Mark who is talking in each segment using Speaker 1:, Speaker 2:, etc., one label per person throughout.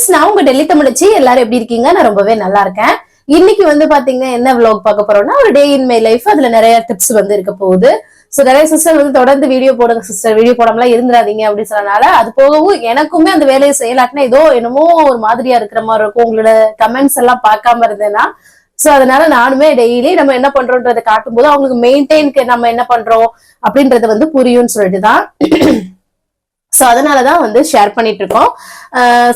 Speaker 1: Friends நான் உங்க டெல்லி தமிழச்சி எல்லாரும் எப்படி இருக்கீங்க? நான் ரொம்பவே நல்லா இருக்கேன். இன்னைக்கு வந்து பாத்தீங்கன்னா என்ன vlog பார்க்க போறோம்னா ஒரு டே இன் மை லைஃப் அதுல நிறைய டிப்ஸ் வந்து இருக்க போகுது. சோ நிறைய சிஸ்டர் வந்து தொடர்ந்து வீடியோ போடுங்க சிஸ்டர் வீடியோ போடாமலாம் இருந்துடாதீங்க அப்படின்னு சொன்னனால அது போகவும் எனக்குமே அந்த வேலையை செய்யலாட்டினா ஏதோ என்னமோ ஒரு மாதிரியா இருக்கிற மாதிரி இருக்கும். உங்களோட கமெண்ட்ஸ் எல்லாம் பார்க்காம இருந்தேன்னா சோ அதனால நானுமே டெய்லி நம்ம என்ன பண்றோன்றதை காட்டும்போது அவங்களுக்கு மெயின்டைனுக்கு நம்ம என்ன பண்றோம் அப்படின்றது வந்து புரியும்னு சொல்லிட்டு தான் சோ அதனாலதான் வந்து ஷேர் பண்ணிட்டு இருக்கோம்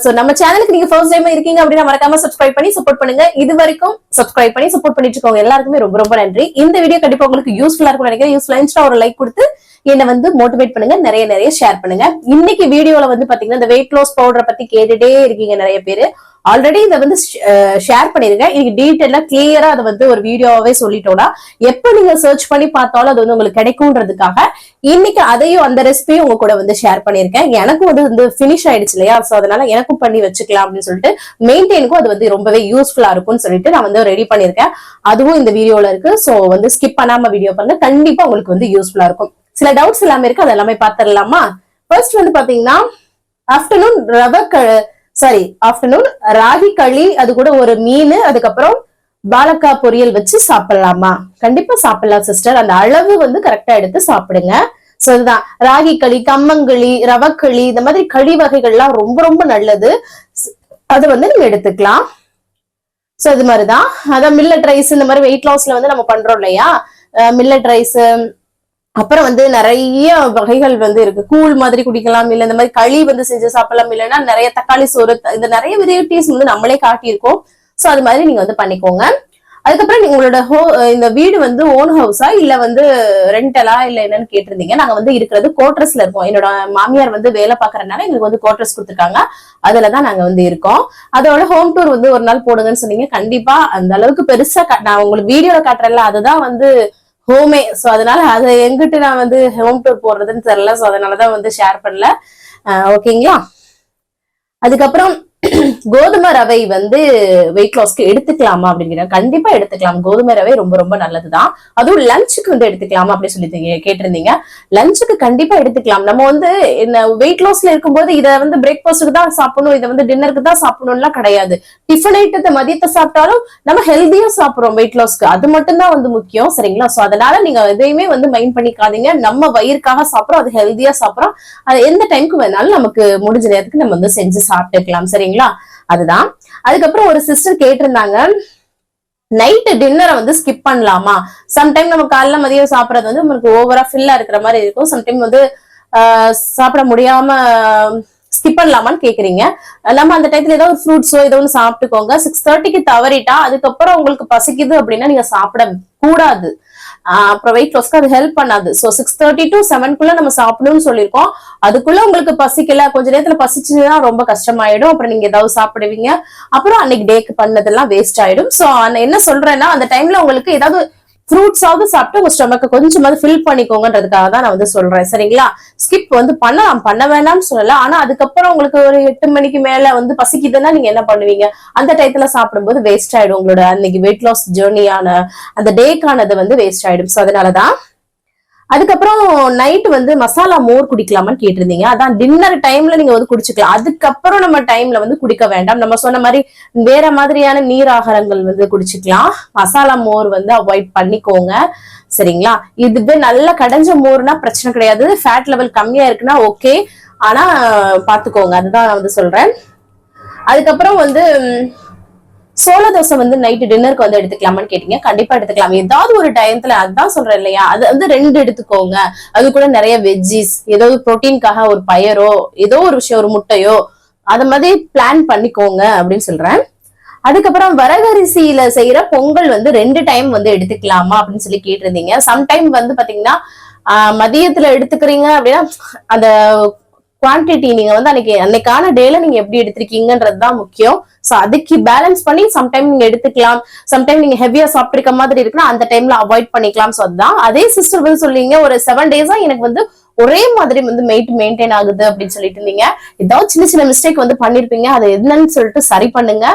Speaker 1: ஸோ நம்ம சேனலுக்கு நீங்க ஃபர்ஸ்ட் டைம் இருக்கீங்க அப்படின்னா மறக்காம சப்ஸ்கிரைப் பண்ணி சப்போர்ட் பண்ணுங்க. இது வரைக்கும் சப்ஸ்கிரைப் பண்ணி சப்போர்ட் பண்ணிட்டு இருக்கோம் எல்லாருக்குமே ரொம்ப ரொம்ப நன்றி. இந்த வீடியோ கண்டிப்பா உங்களுக்கு யூஸ்ஃபுல்லா இருக்கும் நினைக்கிறேன். யூஸ்ஃபுல்லா இருந்துச்சுன்னா ஒரு லைக் கொடுத்து என்னை வந்து மோட்டிவேட் பண்ணுங்க. நிறைய நிறைய ஷேர் பண்ணுங்க. இன்னைக்கு வீடியோல வந்து பாத்தீங்கன்னா இந்த வெயிட் லாஸ் பவுடரை பத்தி கேட்டுட்டே இருக்கீங்க நிறைய பேரு. ஆல்ரெடி இதை வந்து ஷேர் பண்ணிருக்கேன் இன்னைக்கு டீட்டெயிலா கிளியரா அதை வந்து ஒரு வீடியோவே சொல்லிட்டோம்னா எப்ப நீங்க சர்ச் பண்ணி பார்த்தாலும் அது வந்து உங்களுக்கு கிடைக்கும்ன்றதுக்காக இன்னைக்கு அதையும் அந்த ரெசிபியும் உங்க கூட வந்து ஷேர் பண்ணிருக்கேன் எனக்கும் அது வந்து ஃபினிஷ் ஆயிடுச்சு இல்லையா? சோ அதனால எனக்கும் பண்ணி வச்சுக்கலாம் அப்படின்னு சொல்லிட்டு மெயின்டைனுக்கும் அது வந்து ரொம்பவே யூஸ்ஃபுல்லா இருக்கும்னு சொல்லிட்டு நான் வந்து ரெடி பண்ணிருக்கேன் அதுவும் இந்த வீடியோல இருக்கு. சோ வந்து ஸ்கிப் பண்ணாம வீடியோ பாருங்க. கண்டிப்பா உங்களுக்கு வந்து யூஸ்ஃபுல்லா இருக்கும். சில டவுட்ஸ் எல்லாமே இருக்கு. அது எல்லாமே பாத்திரலாமா ஃபர்ஸ்ட் வந்து பாத்தீங்கன்னா ஆஃப்டர்நூன் ரவை சாரி ஆஃப்டர்நூன் ராகி களி அது கூட ஒரு மீன் அதுக்கப்புறம் பாலக்கா பொரியல் வச்சு சாப்பிடலாமா? கண்டிப்பா சாப்பிடலாம் சிஸ்டர் அந்த அளவு வந்து கரெக்டா எடுத்து சாப்பிடுங்க. சோ இதுதான். ராகி களி கம்மங்களி ரவக்களி இந்த மாதிரி களி வகைகள்லாம் ரொம்ப ரொம்ப நல்லது. அது வந்து நீங்க எடுத்துக்கலாம். சோ இது மாதிரிதான். அதான் மில்லட் ரைஸ் இந்த மாதிரி வெயிட் லாஸ்ல வந்து நம்ம பண்றோம் இல்லையா? மில்லட் ரைஸ் அப்புறம் வந்து நிறைய வகைகள் வந்து இருக்கு. கூழ் மாதிரி குடிக்கலாம் இல்ல இந்த மாதிரி களி வந்து செஞ்சு சாப்பிடலாம் இல்லைன்னா நிறைய தக்காளி சோறு இந்த நிறைய வெரைட்டிஸ் வந்து நம்மளே காட்டியிருக்கோம். சோ அது மாதிரி நீங்க வந்து பண்ணிக்கோங்க. அதுக்கப்புறம் உங்களோட ஹோ இந்த வீடு வந்து ஓன் ஹவுஸா இல்ல வந்து ரெண்டலா இல்ல என்னன்னு கேட்டிருந்தீங்க. நாங்க வந்து இருக்கிறது கோட்ரஸ்ல இருக்கோம். என்னோட மாமியார் வந்து வேலை பாக்குறதுனால எங்களுக்கு வந்து கோட்ரஸ் கொடுத்துருக்காங்க. அதுலதான் நாங்க வந்து இருக்கோம். அதோட ஹோம் டூர் வந்து ஒரு நாள் போடுங்கன்னு சொன்னீங்க. கண்டிப்பா அந்த அளவுக்கு பெருசா நான் உங்களுக்கு வீடியோல காட்டுறேன்ல அதுதான் வந்து ஹோமே சோ அதனால அதை எங்கிட்டு நான் வந்து ஹோம் டூர் போடுறதுன்னு தெரியல. சோ அதனாலதான் வந்து ஷேர் பண்ணல. ஓகேங்களா அதுக்கப்புறம் கோதுமை ரவை வந்து வெயிட் லாஸ்க்கு எடுத்துக்கலாமா அப்படிங்கிற கண்டிப்பா எடுத்துக்கலாம். கோதுமை ரவை ரொம்ப ரொம்ப நல்லதுதான். அதுவும் லஞ்சுக்கு வந்து எடுத்துக்கலாமா அப்படின்னு சொல்லி கேட்டிருந்தீங்க. லஞ்சுக்கு கண்டிப்பா எடுத்துக்கலாம். நம்ம வந்து என்ன வெயிட் லாஸ்ல இருக்கும்போது இதை வந்து பிரேக்ஃபாஸ்ட்டுக்கு தான் சாப்பிடணும் இதை வந்து டின்னருக்கு தான் சாப்பிடணும்லாம் கிடையாது. டிஃபன் ஐட்டத்தை மதியத்தை சாப்பிட்டாலும் நம்ம ஹெல்த்தியா சாப்பிடுறோம் வெயிட் லாஸ்க்கு அது மட்டும் தான் வந்து முக்கியம் சரிங்களா? சோ அதனால நீங்க எதையுமே வந்து மைண்ட் பண்ணிக்காதீங்க. நம்ம வயிறுக்காக சாப்பிடறோம் அது ஹெல்த்தியா சாப்பிடுறோம். அது எந்த டைமுக்கு வேணாலும் நமக்கு முடிஞ்ச நேரத்துக்கு நம்ம வந்து செஞ்சு சாப்பிட்டுக்கலாம் சரிங்களா? அதுதான். அதுக்கப்புறம் ஒரு சிஸ்டர் கேட்டிருந்தாங்க நைட்டு டின்னரை வந்து ஸ்கிப் பண்ணலாமா? சம்டைம் நம்ம காலைல மதியம் சாப்பிட்றது வந்து நமக்கு ஓவரா ஃபில்லா இருக்கிற மாதிரி இருக்கும். சம்டைம் வந்து சாப்பிட முடியாம ஸ்கிப் பண்ணலாமான்னு கேக்குறீங்க. நம்ம அந்த டைத்துல ஏதாவது ஒரு ஃப்ரூட்ஸோ ஏதோ ஒன்று சாப்பிட்டுக்கோங்க. சிக்ஸ் தேர்ட்டிக்கு தவறிட்டா அதுக்கப்புறம் உங்களுக்கு பசிக்குது அப்படின்னா நீங்க சாப்பிட கூடாது. அப்புறம் வெயிட் லாஸ்க்கு அது ஹெல்ப் பண்ணாது. ஸோ சிக்ஸ் தேர்ட்டி டு செவன்குள்ள நம்ம சாப்பிடணும்னு சொல்லியிருக்கோம். அதுக்குள்ள உங்களுக்கு பசிக்கல கொஞ்ச நேரத்துல பசிச்சுன்னா ரொம்ப கஷ்டமாயிடும். அப்புறம் நீங்க ஏதாவது சாப்பிடுவீங்க. அப்புறம் அன்னைக்கு டேக்கு பண்ணதெல்லாம் வேஸ்ட் ஆயிடும். ஸோ என்ன சொல்றேன்னா அந்த டைம்ல உங்களுக்கு ஏதாவது ஃப்ரூட்ஸாவது சாப்பிட்டு உங்க ஸ்டொமக்கை கொஞ்சமாவது ஃபில் பண்ணிக்கோங்கன்றதுக்காக தான் நான் வந்து சொல்றேன். சரிங்களா? ஸ்கிப் வந்து பண்ணலாம். பண்ண வேணாம்னு சொல்லல. ஆனா அதுக்கப்புறம் உங்களுக்கு ஒரு எட்டு மணிக்கு மேல வந்து பசிக்குதுன்னா நீங்க என்ன பண்ணுவீங்க? அந்த டயத்துல சாப்பிடும்போது வேஸ்ட் ஆயிடும் உங்களோட அன்னைக்கு வெயிட் லாஸ் ஜேர்னியான அந்த டேக்கானது வந்து வேஸ்ட் ஆயிடும். ஸோ அதனாலதான் அதுக்கப்புறம் நைட் வந்து மசாலா மோர் குடிக்கலாமான்னு கேட்டிருந்தீங்க. அதான் டின்னர் டைம்ல நீங்க வந்து குடிச்சுக்கலாம். அதுக்கப்புறம் நம்ம டைம்ல வந்து குடிக்க வேண்டாம். நம்ம சொன்ன மாதிரி வேற மாதிரியான நீர் ஆகாரங்கள் வந்து குடிச்சுக்கலாம். மசாலா மோர் வந்து அவாய்ட் பண்ணிக்கோங்க. சரிங்களா? இதுவே நல்ல கடைஞ்ச மோர்னா பிரச்சனை கிடையாது. ஃபேட் லெவல் கம்மியா இருக்குன்னா ஓகே ஆனா பாத்துக்கோங்க அதுதான் நான் வந்து சொல்றேன். அதுக்கப்புறம் வந்து சோள தோசை வந்து நைட்டு டின்னருக்கு வந்து எடுத்துக்கலாமான்னு கேட்டீங்க. கண்டிப்பா எடுத்துக்கலாம். ஏதாவது ஒரு டயத்துல அதுதான் சொல்றேன் இல்லையா? அது வந்து ரெண்டு எடுத்துக்கோங்க. அது கூட நிறைய வெஜ்ஜிஸ் ஏதோ ப்ரோட்டீன்காக ஒரு பயரோ ஏதோ ஒரு விஷயம் ஒரு முட்டையோ அத மாதிரி பிளான் பண்ணிக்கோங்க அப்படின்னு சொல்றேன். அதுக்கப்புறம் வரகரிசியில செய்யற பொங்கல் வந்து ரெண்டு டைம் வந்து எடுத்துக்கலாமா அப்படின்னு சொல்லி கேட்டிருந்தீங்க. சம்டைம் வந்து பாத்தீங்கன்னா மதியத்துல எடுத்துக்கிறீங்க அப்படின்னா அந்த குவான்டிட்டி நீங்க வந்து அன்னைக்கு அன்னைக்கான டேல நீங்க எப்படி எடுத்திருக்கீங்கன்றது தான் முக்கியம். சோ அதுக்கு பேலன்ஸ் பண்ணி சம்டைம் நீங்க எடுத்துக்கலாம். சம்டைம் நீங்க ஹெவியா சாப்பிட்டிருக்க மாதிரி இருக்குன்னா அந்த டைம்ல அவாய்ட் பண்ணிக்கலாம். ஸோ அதுதான். அதே சிஸ்டர் வந்து சொல்லிங்க ஒரு செவன் டேஸா எனக்கு வந்து ஒரே மாதிரி வந்து மெயிட் மெயின்டைன் ஆகுது அப்படின்னு சொல்லிட்டு இருந்தீங்க. ஏதாவது சின்ன சின்ன மிஸ்டேக் வந்து பண்ணிருப்பீங்க. அது என்னன்னு சொல்லிட்டு சரி பண்ணுங்க.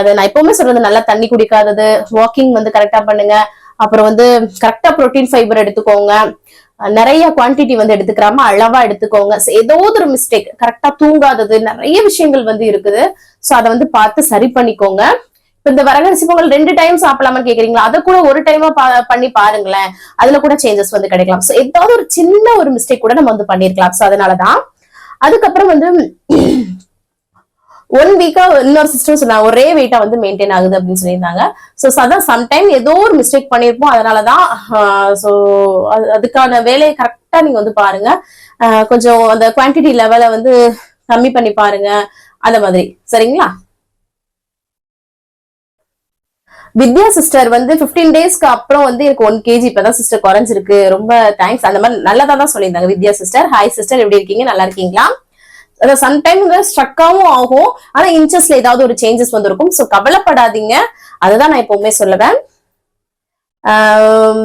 Speaker 1: அதை நான் எப்பவுமே சொல்றது நல்லா தண்ணி குடிக்காதது வாக்கிங் வந்து கரெக்டா பண்ணுங்க. அப்புறம் வந்து கரெக்டா ப்ரோட்டீன் ஃபைபர் எடுத்துக்கோங்க. நிறைய குவான்டிட்டி வந்து எடுத்துக்கிறாம அளவா எடுத்துக்கோங்க. ஏதோ ஒரு மிஸ்டேக் கரெக்டா தூங்காதது நிறைய விஷயங்கள் வந்து இருக்குது. சோ அதை வந்து பார்த்து சரி பண்ணிக்கோங்க. இப்ப இந்த வரகரிசி பொங்கல் ரெண்டு டைம் சாப்பிடலாமா கேக்குறீங்களா? அதை கூட ஒரு டைமா பண்ணி பாருங்களேன். அதுல கூட சேஞ்சஸ் வந்து கிடைக்கலாம். சோ ஏதாவது ஒரு சின்ன ஒரு மிஸ்டேக் கூட நம்ம வந்து பண்ணிருக்கலாம். சோ அதனாலதான். அதுக்கப்புறம் வந்து ஒன் வீக்கா இன்னொரு சிஸ்டம் சொன்னாங்க ஒரே வெயிட்டா வந்து மெயின்டைன் ஆகுது அப்படின்னு சொல்லியிருந்தாங்க. ஸோ அதான் சம்டைம் ஏதோ ஒரு மிஸ்டேக் பண்ணியிருப்போம். அதனாலதான் ஸோ அதுக்கான வேலையை கரெக்டா நீங்க வந்து பாருங்க. கொஞ்சம் அந்த குவான்டிட்டி லெவலை வந்து கம்மி பண்ணி பாருங்க. அந்த மாதிரி. சரிங்களா? வித்யா சிஸ்டர் வந்து 15 டேஸ்க்கு அப்புறம் வந்து எனக்கு ஒன் கேஜி இப்பதான் சிஸ்டர் குறைஞ்சிருக்கு. ரொம்ப தேங்க்ஸ் அந்த மாதிரி நல்லதா தான் சொல்லியிருந்தாங்க வித்யா சிஸ்டர் ஹாய் சிஸ்டர் எப்படி இருக்கீங்க? நல்லா இருக்கீங்களா? அதாவது சம்டைம் ஸ்ட்ரக்காவும் ஆகும். ஆனா இன்ச்சஸ்ல ஏதாவது ஒரு சேஞ்சஸ் வந்திருக்கும். ஸோ கவலைப்படாதீங்க. அதுதான் நான் எப்பவுமே சொல்லுவேன்.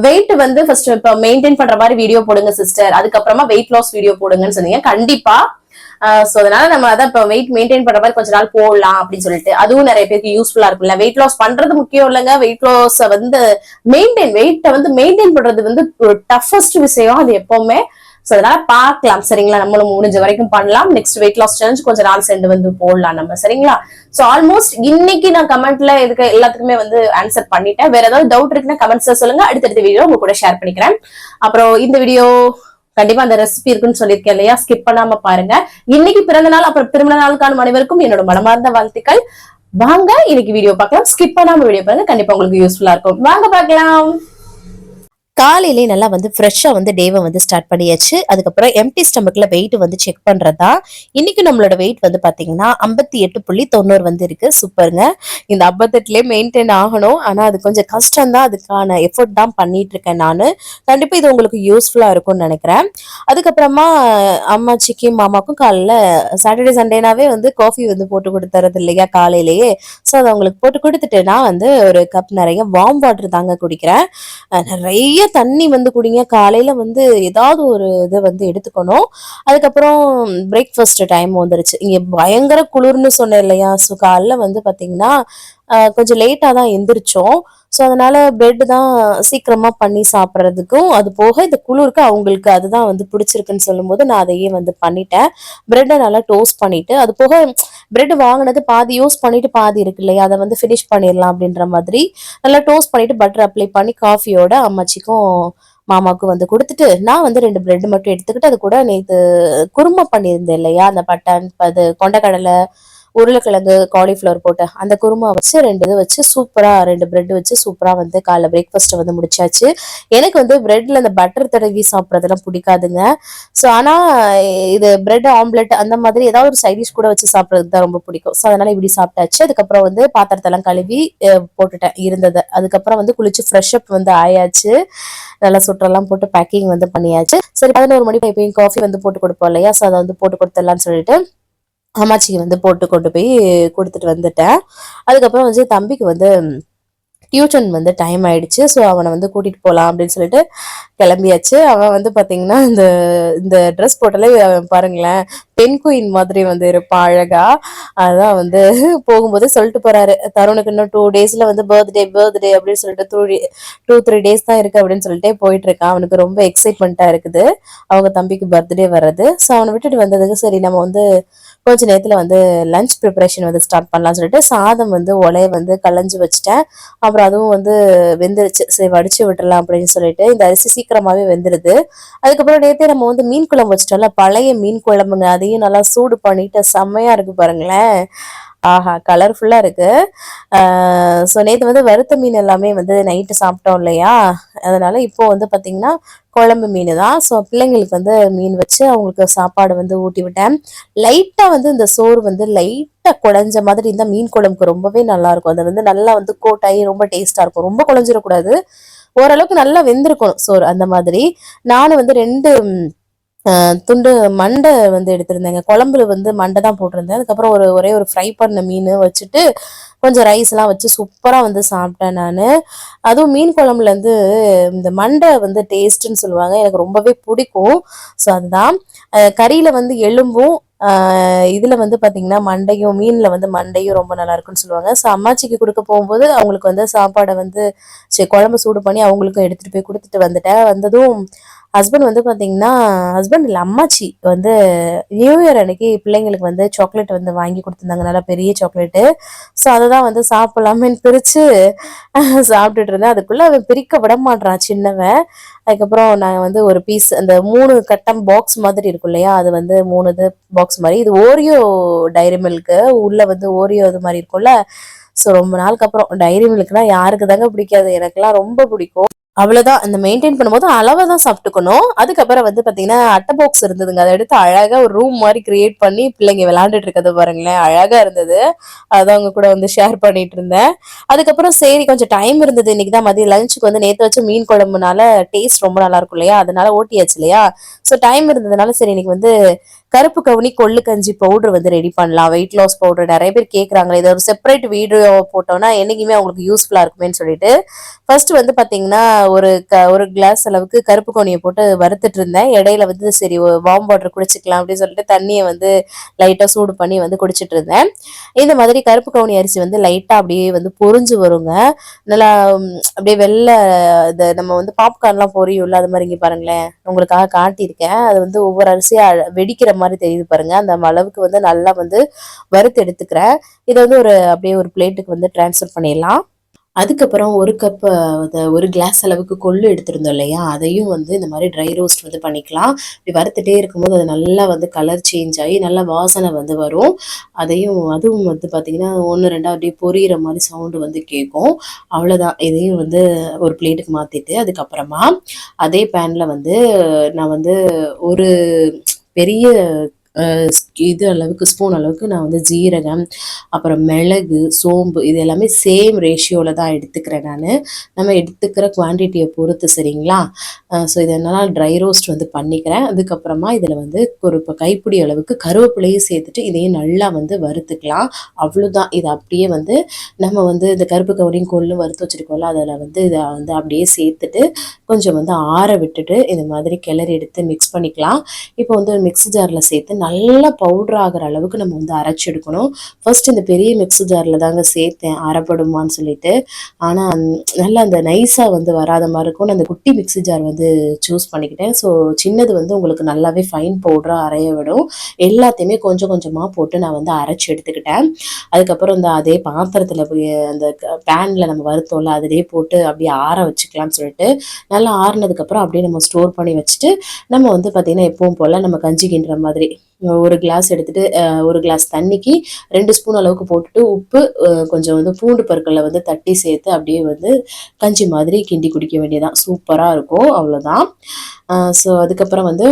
Speaker 1: வெயிட் வந்து ஃபர்ஸ்ட் இப்போ மெயின்டைன் பண்ற மாதிரி வீடியோ போடுங்க சிஸ்டர் அதுக்கப்புறமா வெயிட் லாஸ் வீடியோ போடுங்கன்னு சொன்னீங்க. கண்டிப்பா. ஸோ அதனால நம்ம அதான் இப்போ வெயிட் மெயின்டைன் பண்ற மாதிரி கொஞ்ச நாள் போடலாம் அப்படின்னு சொல்லிட்டு. அதுவும் நிறைய பேருக்கு யூஸ்ஃபுல்லா இருக்கும்ல. வெயிட் லாஸ் பண்றது முக்கியம் இல்லைங்க. வெயிட் லாஸ் வந்து மெயின்டைன் வெயிட்டை வந்து மெயின்டைன் பண்றது வந்து டஃபஸ்ட் விஷயம் அது எப்பவுமே. ஸோ அதனால பார்க்கலாம். சரிங்களா? நம்மளும் முடிஞ்ச வரைக்கும் பண்ணலாம். நெக்ஸ்ட் வெயிட் லாஸ் சேலஞ்ச் கொஞ்சம் நாள் சென்று வந்து போடலாம் நம்ம. சரிங்களா? ஸோ ஆல்மோஸ்ட் இன்னைக்கு நான் கமெண்ட்ல இதுக்கு எல்லாத்துக்குமே வந்து ஆன்சர் பண்ணிட்டேன். வேற ஏதாவது டவுட் இருக்குன்னா கமெண்ட்ஸ்ல சொல்லுங்க. அடுத்தடுத்த வீடியோ உங்க கூட ஷேர் பண்ணிக்கிறேன். அப்புறம் இந்த வீடியோ கண்டிப்பா அந்த ரெசிபி இருக்குன்னு சொல்லியிருக்கேன் இல்லையா? ஸ்கிப் பண்ணாம பாருங்க. இன்னைக்கு பிறந்த நாள் அப்புறம் திருமண நாளுக்கான அனைவருக்கும் என்னோட மனமார்ந்த வாழ்த்துக்கள். வாங்க இன்னைக்கு வீடியோ பார்க்கலாம். ஸ்கிப் பண்ணாம வீடியோ பாருங்க. கண்டிப்பா உங்களுக்கு யூஸ்ஃபுல்லா இருக்கும். வாங்க பார்க்கலாம்.
Speaker 2: காலையிலே நல்லா வந்து ஃப்ரெஷ்ஷாக வந்து டேவை வந்து ஸ்டார்ட் பண்ணியாச்சு. அதுக்கப்புறம் எம்டி ஸ்டமக்கில் வெயிட் வந்து செக் பண்ணுறதா தான் இன்னைக்கு நம்மளோட வெயிட் வந்து பார்த்தீங்கன்னா ஐம்பத்தி எட்டு புள்ளி தொண்ணூறு வந்து இருக்கு. சூப்பருங்க இந்த ஐம்பத்தெட்டுலேயே மெயின்டைன் ஆகணும். ஆனால் அது கொஞ்சம் கஷ்டம் தான் அதுக்கான எஃபர்ட் தான் பண்ணிட்டு இருக்கேன் நான். கண்டிப்பாக இது உங்களுக்கு யூஸ்ஃபுல்லாக இருக்கும்னு நினைக்கிறேன். அதுக்கப்புறமா அம்மாச்சிக்கும் மாமாக்கும் காலைல சாட்டர்டே சண்டேனாவே வந்து காஃபி வந்து போட்டு கொடுத்துறது இல்லையா காலையிலேயே. ஸோ அதை அவங்களுக்கு போட்டு கொடுத்துட்டேன்னா வந்து ஒரு கப் நிறைய வார்ம் வாட்டர் தாங்க குடிக்கிறேன். நிறைய நிறைய தண்ணி வந்து குடிங்க. காலையில வந்து ஏதாவது ஒரு இதை வந்து எடுத்துக்கணும். அதுக்கப்புறம் பிரேக்ஃபாஸ்ட் டைம் வந்துருச்சு. இங்க பயங்கர குளிர்னு சொன்னேன் இல்லையா? ஸோ காலைல வந்து பாத்தீங்கன்னா கொஞ்சம் லேட்டாக தான் எந்திரிச்சோம். ஸோ அதனால பிரெட் தான் சீக்கிரமாக பண்ணி சாப்பிட்றதுக்கும் அது போக இந்த குளிருக்கு அவங்களுக்கு அதுதான் வந்து பிடிச்சிருக்குன்னு சொல்லும்போது நான் அதையே வந்து பண்ணிட்டேன். பிரெட்டை நல்லா டோஸ்ட் பண்ணிட்டு அது போக பிரெட் வாங்கினது பாதி யூஸ் பண்ணிட்டு பாதி இருக்கு இல்லையா அதை வந்து ஃபினிஷ் பண்ணிடலாம் அப்படின்ற மாதிரி. நல்லா டோஸ்ட் பண்ணிட்டு பட்டர் அப்ளை பண்ணி காஃபியோட அம்மாச்சிக்கும் மாமாவுக்கு வந்து கொடுத்துட்டு நான் வந்து ரெண்டு பிரெட் மட்டும் எடுத்துக்கிட்டு அது கூட நேற்று குருமா பண்ணியிருந்தேன் இல்லையா அந்த பட்டன் அது கொண்டக்கடலை உருளைக்கிழங்கு காலிஃப்ளவர் போட்டு அந்த குருமா வச்சு ரெண்டு இது வச்சு சூப்பரா ரெண்டு பிரெட் வச்சு சூப்பரா வந்து காலைல பிரேக்ஃபாஸ்ட்டை வந்து முடிச்சாச்சு. எனக்கு வந்து பிரெட்ல அந்த பட்டர் தடவி சாப்பிட்றதெல்லாம் பிடிக்காதுங்க. ஸோ ஆனா இது பிரெட் ஆம்லெட் அந்த மாதிரி ஏதாவது ஒரு சைடிஷ் கூட வச்சு சாப்பிட்றதுக்கு தான் ரொம்ப பிடிக்கும். ஸோ அதனால இப்படி சாப்பிட்டாச்சு. அதுக்கப்புறம் வந்து பாத்திரத்தெல்லாம் கழுவி போட்டுட்டேன் இருந்ததை. அதுக்கப்புறம் வந்து குளிச்சு ஃப்ரெஷ் அப் வந்து ஆயாச்சு. நல்லா சுற்றெல்லாம் போட்டு பேக்கிங் வந்து பண்ணியாச்சு. சரி பதினோரு மணிக்கு எப்பயும் காஃபி வந்து போட்டு கொடுப்போம் இல்லையா? ஸோ அதை வந்து போட்டு கொடுத்துடலாம்னு சொல்லிட்டு அம்மாச்சிக்கு வந்து போட்டு கொண்டு போய் கொடுத்துட்டு வந்துட்டேன். அதுக்கப்புறம் வந்து தம்பிக்கு வந்து டியூஷன் வந்து டைம் ஆயிடுச்சு. ஸோ அவனை வந்து கூட்டிட்டு போகலாம் அப்படின்னு சொல்லிட்டு கிளம்பியாச்சு. அவன் வந்து பார்த்தீங்கன்னா இந்த இந்த ட்ரெஸ் போட்டாலே அவன் பாருங்களேன் பெண் குயின் மாதிரி வந்து இருப்பான் அழகா. அதான் வந்து போகும்போது சொல்லிட்டு போறாரு. தருணுக்கு இன்னும் டூ டேஸ்ல வந்து பர்த்டே பர்த்டே அப்படின்னு சொல்லிட்டு டூ டூ த்ரீ டேஸ் தான் இருக்கு அப்படின்னு சொல்லிட்டே போயிட்டு இருக்கான் அவனுக்கு ரொம்ப எக்ஸைட்மெண்ட்டாக இருக்குது. அவங்க தம்பிக்கு பர்த்டே வர்றது. ஸோ அவனை விட்டுட்டு வந்ததுக்கு சரி நம்ம வந்து கொஞ்ச நேரத்தில் வந்து லஞ்ச் ப்ரிப்பரேஷன் வந்து ஸ்டார்ட் பண்ணலாம்னு சொல்லிட்டு சாதம் வந்து ஒலையை வந்து களைஞ்சு வச்சுட்டேன். அப்புறம் அதுவும் வந்து வெந்துருச்சு. சரி வடிச்சு விட்டுடலாம் அப்படின்னு சொல்லிட்டு இந்த அரிசி சீக்கிரமாகவே வெந்துருது. அதுக்கப்புறம் நேத்தே நம்ம வந்து மீன் குழம்பு வச்சிட்டோம்ல பழைய மீன் குழம்புங்க அதையும் நல்லா சூடு பண்ணிட்டு செம்மையாக இருக்குது பாருங்களேன். ஆஹா கலர்ஃபுல்லாக இருக்குது ஸோ நேற்று வந்து வறுத்த மீன் எல்லாமே வந்து நைட்டு சாப்பிட்டோம் இல்லையா? அதனால் இப்போது வந்து பார்த்திங்கன்னா குழம்பு மீன் தான் ஸோ பிள்ளைங்களுக்கு வந்து மீன் வச்சு அவங்களுக்கு சாப்பாடு வந்து ஊட்டி விட்டேன். லைட்டாக வந்து இந்த சோறு வந்து லைட்டாக குழஞ்ச மாதிரி இருந்தால் மீன் குழம்புக்கு ரொம்பவே நல்லாயிருக்கும் அது வந்து நல்லா வந்து கோட்டாகி ரொம்ப டேஸ்ட்டாக இருக்கும். ரொம்ப குழஞ்சிடக்கூடாது ஓரளவுக்கு நல்லா வெந்திருக்கணும் சோறு அந்த மாதிரி. நானும் வந்து ரெண்டு துண்டு மண்டை வந்து எடுத்திருந்தேங்க. குழம்புல வந்து மண்டை தான் போட்டிருந்தேன். அதுக்கப்புறம் ஒரு ஒரே ஒரு ஃப்ரை பண்ண மீன் வச்சுட்டு கொஞ்சம் ரைஸ்லாம் வச்சு சூப்பராக வந்து சாப்பிட்டேன் நான். அதுவும் மீன் குழம்புலேருந்து இந்த மண்டை வந்து டேஸ்ட்டுன்னு சொல்லுவாங்க. எனக்கு ரொம்பவே பிடிக்கும். ஸோ அதுதான். கறியில் வந்து எலும்பும் இதில் வந்து பார்த்திங்கன்னா மண்டையும் மீனில் வந்து மண்டையும் ரொம்ப நல்லா இருக்குன்னு சொல்லுவாங்க. ஸோ அம்மாச்சிக்கு கொடுக்க போகும்போது அவங்களுக்கு வந்து சாப்பாடை வந்து சரி குழம்பு சூடு பண்ணி அவங்களுக்கும் எடுத்துகிட்டு போய் கொடுத்துட்டு வந்துட்டேன். வந்ததும் ஹஸ்பண்ட் வந்து பார்த்தீங்கன்னா ஹஸ்பண்ட் இல்லை அம்மாச்சி வந்து நியூ இயர் அன்னைக்கு பிள்ளைங்களுக்கு வந்து சாக்லேட் வந்து வாங்கி கொடுத்துருந்தாங்க. நல்லா பெரிய சாக்லேட்டு ஸோ அதை தான் வந்து சாப்பிடலாமேன்னு பிரித்து சாப்பிட்டுட்டு இருந்தேன். அதுக்குள்ளே அவன் பிரிக்க விட மாட்றான் சின்னவன். அதுக்கப்புறம் நான் வந்து ஒரு பீஸ் அந்த மூணு கட்டம் பாக்ஸ் மாதிரி இருக்கும் இல்லையா? அது வந்து மூணு இது பாக்ஸ் மாதிரி. இது ஓரியோ டைரி மில்க்கு உள்ளே வந்து ஓரியோ இது மாதிரி இருக்கும்ல. ஸோ ரொம்ப நாளுக்கு அப்புறம் டைரி மில்க்னா யாருக்கு தாங்க பிடிக்காது. எனக்குலாம் ரொம்ப பிடிக்கும். அவ்வளோதான் இந்த மெயின்டைன் பண்ணும்போது அளவை தான் சாப்பிட்டுக்கணும். அதுக்கப்புறம் வந்து பார்த்தீங்கன்னா அட்டை பாக்ஸ் இருந்ததுங்க. அதை எடுத்து அழகாக ஒரு ரூம் மாதிரி கிரியேட் பண்ணி பிள்ளைங்க விளாண்டுட்டு இருக்கிறத பாருங்களேன். அழகாக இருந்தது. அதை அவங்க கூட வந்து ஷேர் பண்ணிட்டு இருந்தேன். அதுக்கப்புறம் சரி கொஞ்சம் டைம் இருந்தது. இன்னைக்கு தான் மதியம் லஞ்சுக்கு வந்து நேற்று வச்ச மீன் குழம்புனால டேஸ்ட் ரொம்ப நல்லா இருக்கும் இல்லையா? அதனால ஓட்டியாச்சு இல்லையா? ஸோ டைம் இருந்ததுனால சரி இன்னைக்கு வந்து கருப்பு கவுனி கொள்ளு கஞ்சி பவுடர் வந்து ரெடி பண்ணலாம். வெயிட் லாஸ் பவுடர் நிறைய பேர் கேட்குறாங்களே இதை ஒரு செப்பரேட் வீடியோ போட்டோம்னா என்றைக்குமே அவங்களுக்கு யூஸ்ஃபுல்லாக இருக்குமேன்னு சொல்லிட்டு. ஃபர்ஸ்ட் வந்து பார்த்தீங்கன்னா ஒரு க ஒரு கிளாஸ் அளவுக்கு கருப்பு கவுனியை போட்டு வறுத்துட்டு இருந்தேன். இடையில வந்து சரி வார்ம் வாட்டர் குடிச்சிக்கலாம் அப்படின்னு சொல்லிட்டு தண்ணியை வந்து லைட்டாக சூடு பண்ணி வந்து குடிச்சிட்டு இருந்தேன். இந்த மாதிரி கருப்பு கவுனி அரிசி வந்து லைட்டாக அப்படியே வந்து பொரிஞ்சு வருங்க. நல்லா அப்படியே வெள்ளை இந்த நம்ம வந்து பாப்கார்ன்லாம் பொரியும்ல அது மாதிரி இங்கே பாருங்களேன். உங்களுக்காக காட்டியிருக்கேன். அது வந்து ஒவ்வொரு அரிசியாக அழ- வெடிக்கிற மாதிரி தெரியுது பாருங்க. அந்த அளவுக்கு வந்து நல்லா வந்து வறுத்து எடுத்துக்கிறேன். இதை வந்து ஒரு அப்படியே ஒரு பிளேட்டுக்கு வந்து டிரான்ஸ்ஃபர் பண்ணிடலாம். அதுக்கப்புறம் ஒரு கப் ஒரு கிளாஸ் அளவுக்கு கொள்ளு எடுத்திருந்தோம் இல்லையா? அதையும் வந்து இந்த மாதிரி ட்ரை ரோஸ்ட் வந்து பண்ணிக்கலாம். இப்படி வறுத்துட்டே இருக்கும்போது அது நல்லா வந்து கலர் சேஞ்ச் ஆகி நல்லா வாசனை வந்து வரும். அதையும் அதுவும் வந்து பார்த்தீங்கன்னா ஒன்று ரெண்டா அப்படியே பொரியிற மாதிரி சவுண்டு வந்து கேட்கும். அவ்வளோதான் இதையும் வந்து ஒரு பிளேட்டுக்கு மாற்றிட்டு அதுக்கப்புறமா அதே பேனில் வந்து நான் வந்து ஒரு பெரிய இது அளவுக்கு ஸ்பூன் அளவுக்கு நான் வந்து ஜீரகம் அப்புறம் மிளகு சோம்பு இது எல்லாமே சேம் ரேஷியோவில் தான் எடுத்துக்கிறேன் நான். நம்ம எடுத்துக்கிற குவான்டிட்டியை பொறுத்து சரிங்களா? ஸோ இதனால் ட்ரை ரோஸ்ட் வந்து பண்ணிக்கிறேன். அதுக்கப்புறமா இதில் வந்து ஒரு இப்போ கைப்பிடி அளவுக்கு கருவேப்பிலையும் சேர்த்துட்டு இதையும் நல்லா வந்து வறுத்துக்கலாம். அவ்வளோதான் இது அப்படியே வந்து நம்ம வந்து இந்த கருப்பு கவுனியும் கொள்ளும் வறுத்து வச்சுருக்கோம்ல அதில் வந்து இதை வந்து அப்படியே சேர்த்துட்டு கொஞ்சம் வந்து ஆற விட்டுட்டு இந்த மாதிரி கிளறி எடுத்து மிக்ஸ் பண்ணிக்கலாம். இப்போ வந்து ஒரு மிக்ஸி ஜாரில் சேர்த்து நல்லா பவுடர் ஆகிற அளவுக்கு நம்ம வந்து அரைச்சி எடுக்கணும். ஃபர்ஸ்ட் இந்த பெரிய மிக்ஸி ஜாரில் தாங்க சேர்த்தேன் அரைப்படுமான்னு சொல்லிட்டு. ஆனால் நல்லா அந்த நைஸாக வந்து வராத மாதிரி இருக்கும். நான் அந்த குட்டி மிக்ஸி ஜார் வந்து சூஸ் பண்ணிக்கிட்டேன். ஸோ சின்னது வந்து உங்களுக்கு நல்லாவே ஃபைன் பவுடராக அரைய விடும். எல்லாத்தையுமே கொஞ்சம் கொஞ்சமாக போட்டு நான் வந்து அரைச்சி எடுத்துக்கிட்டேன். அதுக்கப்புறம் இந்த அதே பாத்திரத்தில் போய் அந்த பேனில் நம்ம வருத்தோம்ல அதிலே போட்டு அப்படியே ஆற வச்சுக்கலாம்னு சொல்லிட்டு நல்லா ஆறுனதுக்கப்புறம் அப்படியே நம்ம ஸ்டோர் பண்ணி வச்சுட்டு நம்ம வந்து பார்த்திங்கன்னா எப்பவும் போல் நம்ம கஞ்சி கிண்டுற மாதிரி ஒரு கிளாஸ் எடுத்துட்டு ஒரு கிளாஸ் தண்ணிக்கு ரெண்டு ஸ்பூன் அளவுக்கு போட்டுட்டு உப்பு கொஞ்சம் வந்து பூண்டு பற்களை வந்து தட்டி சேர்த்து அப்படியே வந்து கஞ்சி மாதிரி கிண்டி குடிக்க வேண்டியதான் சூப்பராக இருக்கும். அவ்வளோதான் ஸோ அதுக்கப்புறம் வந்து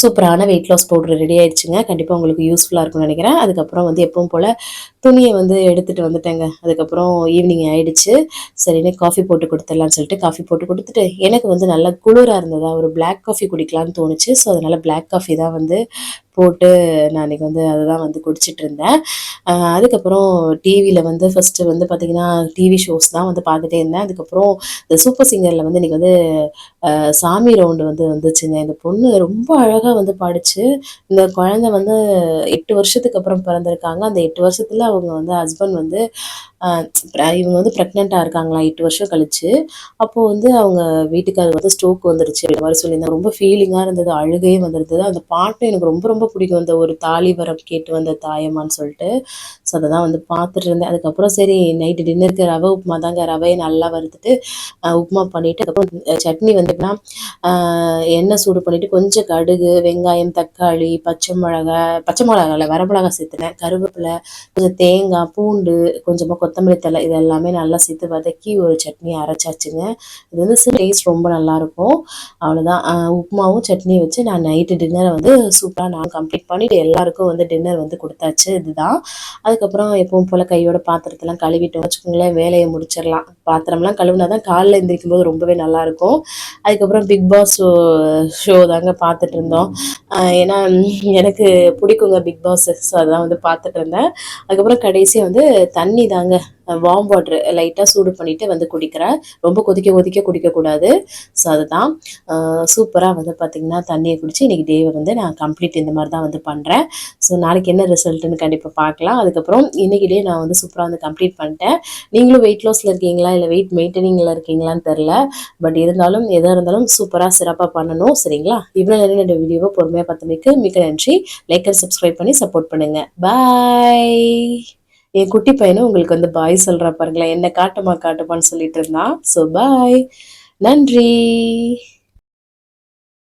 Speaker 2: சூப்பரான வெயிட் லாஸ் பவுடர் ரெடி ஆயிடுச்சுங்க. கண்டிப்பாக உங்களுக்கு யூஸ்ஃபுல்லாக இருக்கும்னு நினைக்கிறேன். அதுக்கப்புறம் வந்து எப்பவும் போல் துணியை வந்து எடுத்துகிட்டு வந்துட்டேங்க. அதுக்கப்புறம் ஈவினிங் ஆயிடுச்சு. சரின்னு காஃபி போட்டு கொடுத்துடலாம்னு சொல்லிட்டு காஃபி போட்டு கொடுத்துட்டு எனக்கு வந்து நல்லா குளிராக இருந்ததா ஒரு பிளாக் காஃபி குடிக்கலாம்னு தோணுச்சு. ஸோ அதனால் பிளாக் காஃபி தான் வந்து போட்டு நான் அன்றைக்கி வந்து அதை தான் வந்து குடிச்சிட்டு இருந்தேன் அதுக்கப்புறம் டிவியில் வந்து ஃபஸ்ட்டு வந்து பார்த்திங்கன்னா டிவி ஷோஸ் தான் வந்து பார்த்துட்டே இருந்தேன். அதுக்கப்புறம் இந்த சூப்பர் சிங்கரில் வந்து இன்றைக்கி வந்து சாமி ரவுண்டு வந்து வந்துச்சுங்க. இந்த பொண்ணு ரொம்ப அழகாக வந்து பாடிச்சு. இந்த குழந்தை வந்து எட்டு வருஷத்துக்கு அப்புறம் பிறந்திருக்காங்க. அந்த எட்டு வருஷத்தில் அவங்க வந்து ஹஸ்பண்ட் வந்து இவங்க வந்து ப்ரெக்னெண்ட்டாக இருக்காங்களா எட்டு வருஷம் கழிச்சு. அப்போது வந்து அவங்க வீட்டுக்காரர் வந்து ஸ்ட்ரோக் வந்துருச்சு. இந்த மாதிரி சொல்லியிருந்தாங்க. ரொம்ப ஃபீலிங்காக இருந்தது. அழுகையே வந்திருந்தது. அந்த பாட்டு எனக்கு ரொம்ப ரொம்ப பிடிக்கும். அந்த ஒரு தாலி வரம் கேட்டு வந்த தாயம்மான்னு சொல்லிட்டு. ஸோ அதை தான் வந்து பார்த்துட்டு இருந்தேன். அதுக்கப்புறம் சரி நைட்டு டின்னருக்கு ரவை உப்புமா தாங்க. ரவையை நல்லா வறுத்துட்டு உப்புமா பண்ணிட்டு அதுக்கப்புறம் சட்னி வந்து எப்படின்னா எண்ணெய் சூடு பண்ணிவிட்டு கொஞ்சம் கடுகு வெங்காயம் தக்காளி பச்சை மிளகா பச்சை மிளகா இல்லை வரமிளகா சேர்த்துனேன் கருவேப்பிலை கொஞ்சம் தேங்காய் பூண்டு கொஞ்சமாக கொத்தமல்லி தலை இது எல்லாமே நல்லா சேர்த்து வதக்கி ஒரு சட்னி அரைச்சாச்சுங்க. இது வந்து டேஸ்ட் ரொம்ப நல்லாயிருக்கும் அவ்வளோதான் உப்புமாவும் சட்னியும் வச்சு நான் நைட்டு டின்னரை வந்து சூப்பராக நான் கம்ப்ளீட் பண்ணிட்டு எல்லாருக்கும் வந்து டின்னர் வந்து கொடுத்தாச்சு. இதுதான். அதுக்கப்புறம் எப்பவும் போல் கையோட பாத்திரத்தெல்லாம் கழுவிட்டோம். வச்சுக்கோங்களேன் வேலையை முடிச்சிடலாம். பாத்திரம்லாம் கழுவினா தான் காலைல எந்திரிக்கும் போது ரொம்பவே நல்லாயிருக்கும். அதுக்கப்புறம் பிக் பாஸ் ஷோ தாங்க பார்த்துட்டு இருந்தோம். ஏன்னா எனக்கு பிடிக்குங்க பிக் பாஸ் ஸோ அதான் வந்து பார்த்துட்டு இருந்தேன். அதுக்கப்புறம் கடைசியாக வந்து தண்ணி தாங்க. வார்ம் வாட்ரு லைட்டாக சூடு பண்ணிவிட்டு வந்து குடிக்கிறேன். ரொம்ப கொதிக்க கொதிக்க குடிக்கக்கூடாது. ஸோ அதுதான். சூப்பராக வந்து பார்த்திங்கன்னா தண்ணியை குடித்து இன்றைக்கி டேவை வந்து நான் கம்ப்ளீட் இந்த மாதிரி தான் வந்து பண்ணுறேன் ஸோ நாளைக்கு என்ன ரிசல்ட்டுன்னு கண்டிப்பாக பார்க்கலாம் அதுக்கப்புறம் இன்னைக்கு டே நான் வந்து சூப்பராக வந்து கம்ப்ளீட் பண்ணிட்டேன். நீங்களும் வெயிட் லாஸில் இருக்கீங்களா? இல்லை வெயிட் மெயின்டைனிங்கில் இருக்கீங்களான்னு தெரில பட் இருந்தாலும் எதாக இருந்தாலும் சூப்பராக சிறப்பாக பண்ணணும். சரிங்களா? இவ்வளோ நேரம் என்னோட வீடியோவை பொறுமையாக பார்த்தமைக்கு மிக்க நன்றி. லைக் அண்ட் சப்ஸ்கிரைப் பண்ணி சப்போர்ட் பண்ணுங்கள் பாய் என் குட்டி பையனும் உங்களுக்கு வந்து பாய் சொல்கிறா பாருங்களேன். என்ன காட்டுமா காட்டுமான்னு சொல்லிட்டு இருந்தான். ஸோ பாய் நன்றி.